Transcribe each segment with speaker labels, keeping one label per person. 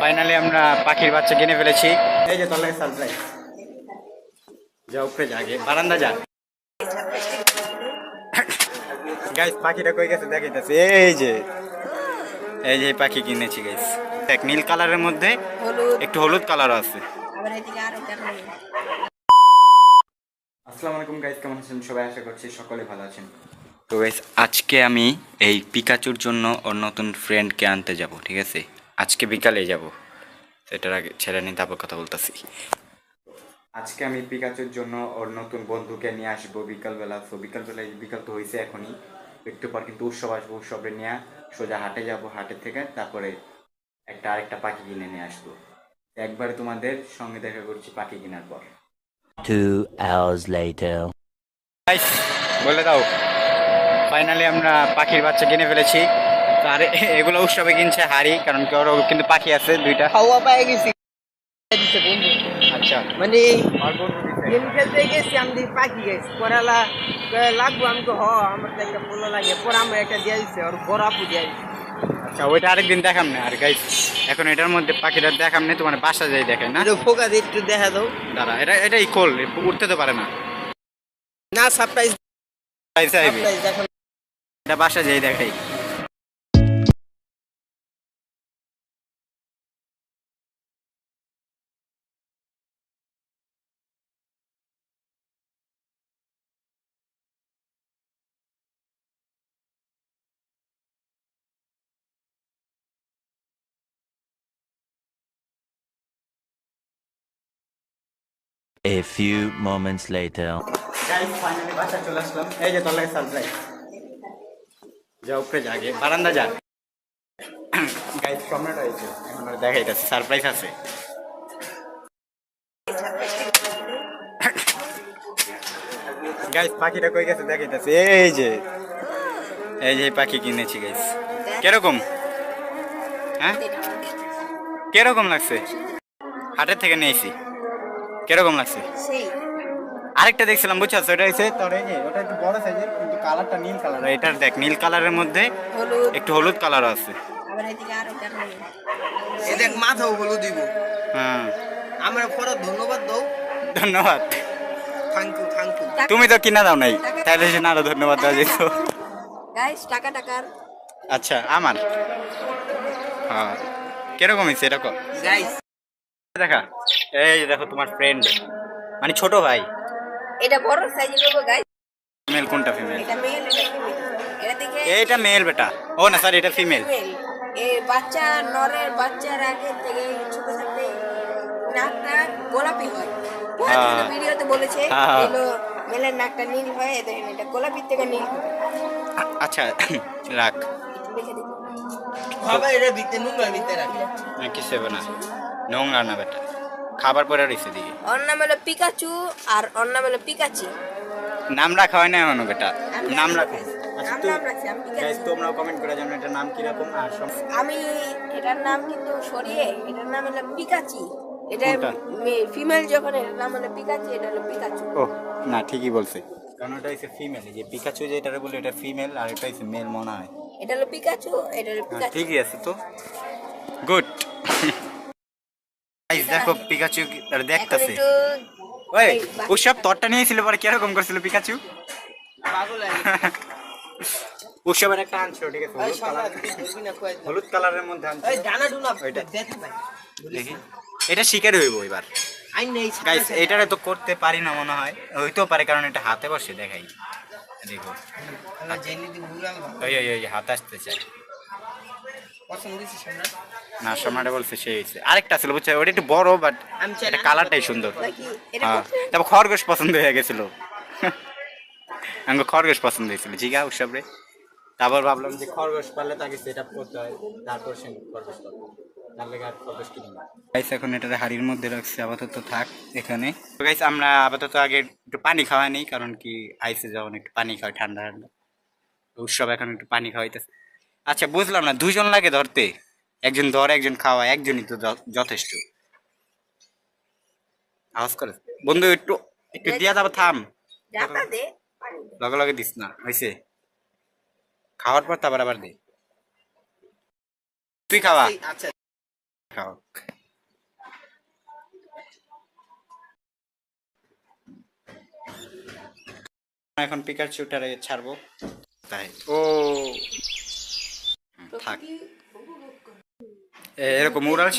Speaker 1: Finally আমরা পাখির বাচ্চা কিনে ফেলেছি। এই যে তলায় সারপ্রাইজ যা উপরে জাগে বারান্দা যা। গাইস পাখিটা কই গেছে দেখাইতেছে। এই যে এই যে এই পাখি কিনেছি গাইস দেখ নীল কালারের মধ্যে
Speaker 2: হলুদ।
Speaker 1: একটু হলুদ কালারও আছে।
Speaker 2: আবার এদিকে আরও কেমন
Speaker 1: আসসালামু আলাইকুম গাইস কেমন আছেন? সবাই আশা করছি সকলে ভালো আছেন। তো গাইস আজকে আমি এই পিকাচুর জন্য ওর নতুন ফ্রেন্ডকে আনতে যাব ঠিক আছে? আজকে বিকালে যাব। সেটার আগে ছেড়ে নিয়ে তারপর কথা বলতেছি। আজকে আমি পিকাচুর জন্য ওর নতুন বন্ধুকে নিয়ে আসব বিকালবেলা। তো বিকালবেলা বিকাল তো হয়েছে এখনই। একটু পর কিন্তু উৎসব আসব উৎসবে নিয়ে। সোজা হাটে যাব হাটের থেকে তারপরে একটা আরেকটা পাখি কিনে নিয়ে আসব। একবারে তোমাদের সঙ্গে দেখা করছি পাখি কেনার পর।
Speaker 3: Two hours later.
Speaker 1: বলে দাও। ফাইনালি আমরা পাখির বাচ্চা কিনে ফেলেছি। আর এগুলো উৎসবে কিনছে হাড়ি কারণ কি ওরও কিন্তু পাখি আছে দুইটা।
Speaker 2: খাওয়া পায়ে গেছি।
Speaker 1: আচ্ছা।
Speaker 2: মানে গেম খেলতে গেছি আমি পাখি গেছি। পরালা লাগবো আমি তো হ আমার তো একটা পোলো লাগে। পরে আমার একটা দিয়ে দিচ্ছে ওর বড় আপু দিয়ে দিচ্ছে
Speaker 1: আচ্ছা ওইটা আরেকদিন দেখাম না। আর গাইস এখন এটার মধ্যে পাখিটা দেখাম না তোমার বাসা যাই দেখায় না?
Speaker 2: ফোকা দিয়ে একটু দেখা দাও।
Speaker 1: দাঁড়া এটা এটাই খোল উঠতে তো পারে না।
Speaker 2: না সারপ্রাইজ
Speaker 1: এটা বাসা যাই দেখাই।
Speaker 3: A few moments later.
Speaker 1: Guys finally বাসা চলে আসলাম। এই যে তলায় সারপ্রাইজ। যা উপরে জাগে বারান্দা যা। গাইস সম্রাট হয়েছে এখন আর দেখাইতেছে, সারপ্রাইজ আছে। গাইস পাখিটা কই গেছে দেখাইতেছে। এই যে এই যে পাখি কিনেছি গাইস কীরকম? হ্যাঁ? কীরকম লাগছে? হাটের থেকে নিয়েছি। কীরকম লাগছে? আরেকটা দেখছিলাম বুঝছ? ওটা হচ্ছে তোর এই যে ওটা একটু বড় সাইজের কিন্তু কালারটা নীল কালার এটার দেখ নীল কালারের মধ্যে
Speaker 2: হলুদ।
Speaker 1: একটু হলুদ কালার আছে।
Speaker 2: আবার এদিকে আরও কেমন এ দেখ মাথাও হলুদ দিব
Speaker 1: হ্যাঁ।
Speaker 2: আমরা পরে ধন্যবাদ দাও।
Speaker 1: ধন্যবাদ।
Speaker 2: থ্যাংক ইউ থ্যাংক ইউ
Speaker 1: তুমি তো কিনা দাও নাই তাহলে সে না আরও ধন্যবাদ দেওয়া যেত।
Speaker 2: গাইস টাকা টাকার।
Speaker 1: আচ্ছা আমার। হ্যাঁ। কীরকম হয়েছে এরকম
Speaker 2: গাইস
Speaker 1: দেখা। এই দেখো তোমার ফ্রেন্ড মানে ছোট ভাই।
Speaker 2: এটা বড় সাইজের হবে গাইস
Speaker 1: ফিমেল কোনটা ফিমেল
Speaker 2: এটা মেল এটা ফিমেল এটা দেখে
Speaker 1: এইটা মেল বেটা। ও না স্যার এটা ফিমেল
Speaker 2: এই বাচ্চা নরের বাচ্চার আগে থেকে ছোট থাকতে নাকটা গোলাপি হয়।
Speaker 1: হ্যাঁ।
Speaker 2: ভিডিওতে বলেছে
Speaker 1: হ্যাঁ।
Speaker 2: এলো মেলের নাকটা নীল হয় এ দেখেন এটা গোলাপির থেকে নীল
Speaker 1: আচ্ছা রাখ।
Speaker 4: বাবা এটা ভিতরে নোংরা ভিতরে রাখে।
Speaker 1: না কিছু হবে না। নোংরা না বেটা। খাবার পরে রয়েছে দিকে
Speaker 2: ওর নাম হলো পিকাচু আর ওর নাম হলো পিকাচি।
Speaker 1: নাম রাখা হয় না এমন বেটা নাম রাখো। তোমরাও কমেন্ট করে জানো এটার নাম কীরকম আর
Speaker 2: আমি এটার নাম কিন্তু সরিয়ে এটার নাম হলো পিকাচি। এটা ফিমেল যখন এটার নাম হলো পিকাচি এটা হলো পিকাচু।
Speaker 1: ও না ঠিকই বলছে। কারণ ওটা হচ্ছে ফিমেল যে পিকাচু যেটা বলে এটা ফিমেল আর এটা হচ্ছে মেল মনে হয়।
Speaker 2: এটা হলো পিকাচু এটা হলো
Speaker 1: হ্যাঁ,
Speaker 2: পিকাচু।
Speaker 1: ঠিকই আছে তো। গুড। গাইস দেখো পিকাচু কি- দেখতাছে। ওই ওসব তরটা নিয়েছিল পরে কীরকম করছিল পিকাচু
Speaker 4: পাগল
Speaker 1: ওসবের একটা আনছিল ঠিক আছে হলুদ কালারের মধ্যে আনছিল।
Speaker 4: ডানা ডুনা
Speaker 1: ওইটা।
Speaker 4: দেখি
Speaker 1: এটা শিকার হইব এবার।
Speaker 4: আই নেই
Speaker 1: গাইস এটারে তো করতে পারি না মনে হয়। হইতেও পারে কারণ এটা হাতে বসে দেখাই। দেখো। হাত আসতে চাই না সম্রাটে বলছে সেই হয়েছে। আরেকটা ছিল বুঝছ? ওটা একটু বড় বাট এটা কালারটাই সুন্দর। হ্যাঁ। তারপর খরগোশ পছন্দ হয়ে গেছিল। আমাকে খরগোশ পছন্দ হয়েছিল। জিগা উৎসব রে। তারপর ভাবলাম যে খরগোশ পারলে তাকে সেট আপ করতে হয় তারপর সে খরগোশ গাইস এখন এটা হাড়ির মধ্যে রাখছি আপাতত থাক এখানে। তো গাইস আমরা আপাতত আগে একটু পানি খাওয়া নেই কারণ কি আইসে যখন একটু পানি খাওয়া ঠান্ডা ঠান্ডা। উৎসব এখন একটু পানি খাওয়াইতেছে। আচ্ছা বুঝলাম না দুজন লাগে ধরতে। একজন ধরে একজন খাওয়া একজনই তো যথেষ্ট। আওয়াজ করে। বন্ধু একটু একটু দিয়া যাব থাম। লগে লগে দিস না হয়েছে খাওয়ার পর তারপর আবার দে। তুই খাওয়া।
Speaker 4: আচ্ছা।
Speaker 1: খাও। এখন পিকাচুটারে ছাড়বো। তাই। ও। থাক। এরকম উড়াল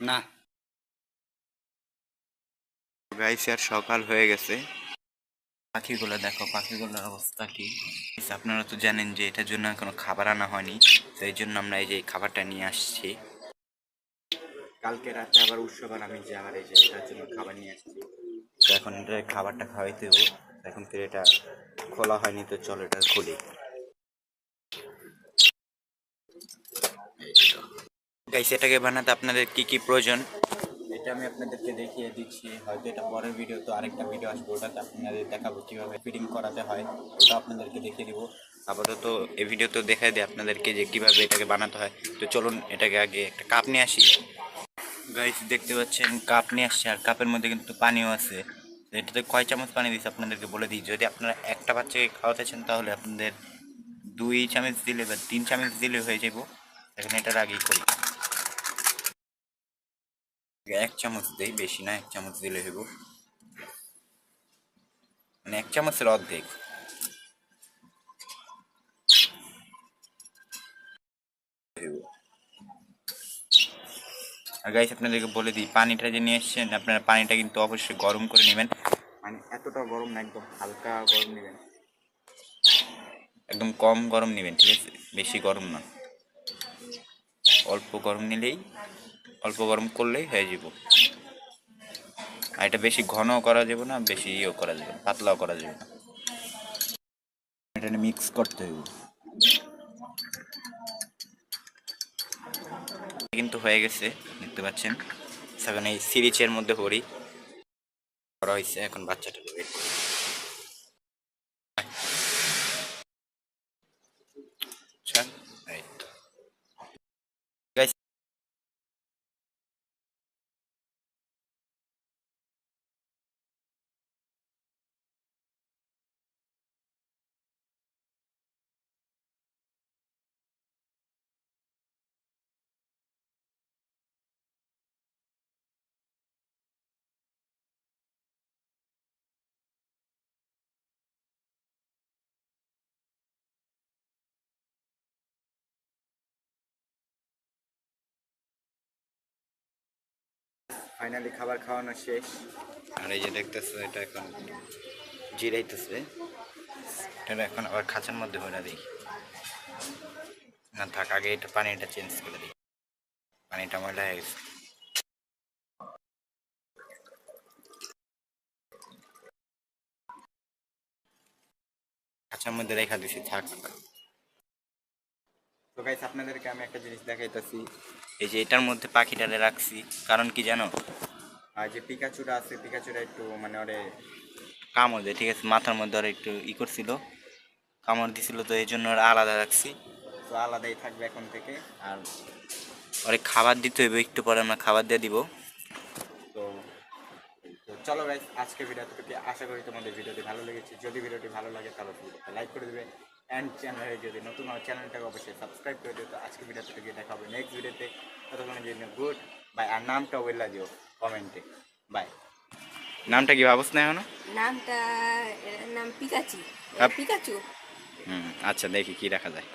Speaker 1: না। গাইস আর সকাল হয়ে গেছে। পাখিগুলো দেখো পাখিগুলোর অবস্থা কি? আপনারা তো জানেন যে এটার জন্য কোনো খাবার আনা হয়নি তো এই জন্য আমরা এই যে খাবারটা নিয়ে আসছি। কালকে রাতে আবার উৎসব আর আমি যে আমার এই যে এটার জন্য খাবার নিয়ে আসছি। তো এখন এটা খাবারটা খাওয়াইতে এখন তো এটা খোলা হয়নি তো চলো এটা খুলি। গাইস, এটাকে বানাতে আপনাদের কি কি প্রয়োজন? এটা আমি আপনাদেরকে দেখিয়ে দিচ্ছি। হয়তো এটা পরের ভিডিও তো আরেকটা ভিডিও আসবে। ওটাতে আপনাদের দেখাবো কীভাবে ফিটিং করাতে হয়। ওটা আপনাদেরকে দেখিয়ে দিব। আপাতত এই ভিডিও তো দেখাই দিই আপনাদেরকে যে কীভাবে এটাকে বানাতে হয়। তো চলুন, এটাকে আগে একটা কাপ নিয়ে আসি। গাইস, দেখতে পাচ্ছেন কাপ নিয়ে আসছে। আর কাপের মধ্যে কিন্তু পানিও আছে। এটাতে কয় চামচ পানি দিচ্ছে আপনাদেরকে বলে দিই। যদি আপনারা একটা বাচ্চাকে খাওয়াতে চান, তাহলে আপনাদের দুই চামচ দিলে বা তিন চামচ দিলে হয়ে যাব এখন এটার আগেই করি। এক চামচ দেই বেশি না এক চামচ দিলে হইব। মানে এক চামচের অর্ধেক। আর গাইস আপনাদেরকে বলে দিই পানিটা যে নিয়ে এসছেন আপনারা পানিটা কিন্তু অবশ্যই গরম করে নেবেন। মানে এতটা গরম না একদম হালকা গরম নেবেন। একদম কম গরম নেবেন ঠিক আছে? বেশি গরম না। অল্প গরম নিলেই অল্প গরম করলেই হয়ে যাব। আর এটা বেশি ঘন করা যাবে না, বেশি ইয়েও করা যাবে পাতলাও করা যাবে না। এটা মিক্স করতে হবে। কিন্তু হয়ে গেছে, দেখতে পাচ্ছেন? সেখানে এই সিরিচের মধ্যে হরি করা হয়েছে, এখন বাচ্চাটা দেবে চল ফাইনালি খাবার খাওয়ানো শেষ। আর এই যে দেখতেছো, এটা এখন জিরাইতেছে। এটা এখন আবার খাঁচার মধ্যে ভরে দিই। না থাক, আগে এটা পানিটা চেঞ্জ করে দিই। পানিটা ময়লা হয়ে গেছে। খাঁচার মধ্যে রেখা দিছি, থাক। তো গাইস আপনাদেরকে আমি একটা জিনিস দেখাইতেছি। এই যে এটার মধ্যে পাখিটারে রাখছি কারণ কি জানো? আর যে পিকাচুরা আছে পিকাচুরা একটু মানে ওরে কামড় দেয় ঠিক আছে? মাথার মধ্যে ওরা একটু ই করছিল কামড় দিছিল তো এই জন্য ওরা আলাদা রাখছি। তো আলাদাই থাকবে এখন থেকে আর ওরে খাবার দিতে হইবে একটু পরে আমরা খাবার দিয়ে দিব। তো তো চলো গাইস আজকে ভিডিওটি আশা করি তোমাদের ভিডিওটি ভালো লেগেছে। যদি ভিডিওটি ভালো লাগে তাহলে লাইক করে দেবে। অ্যান্ড চ্যানেলে যদি নতুন হয় চ্যানেলটাকে অবশ্যই সাবস্ক্রাইব করে দিও। তো আজকে ভিডিওতে গিয়ে দেখা হবে নেক্সট ভিডিওতে। ততক্ষণের জন্য গুড বাই আর নামটা বললা দিও কমেন্টে বাই নামটা কি ভাবছ না এখনও?
Speaker 5: নামটা নাম পিকাচি পিকাচু
Speaker 1: হুম আচ্ছা দেখি কি রাখা যায়।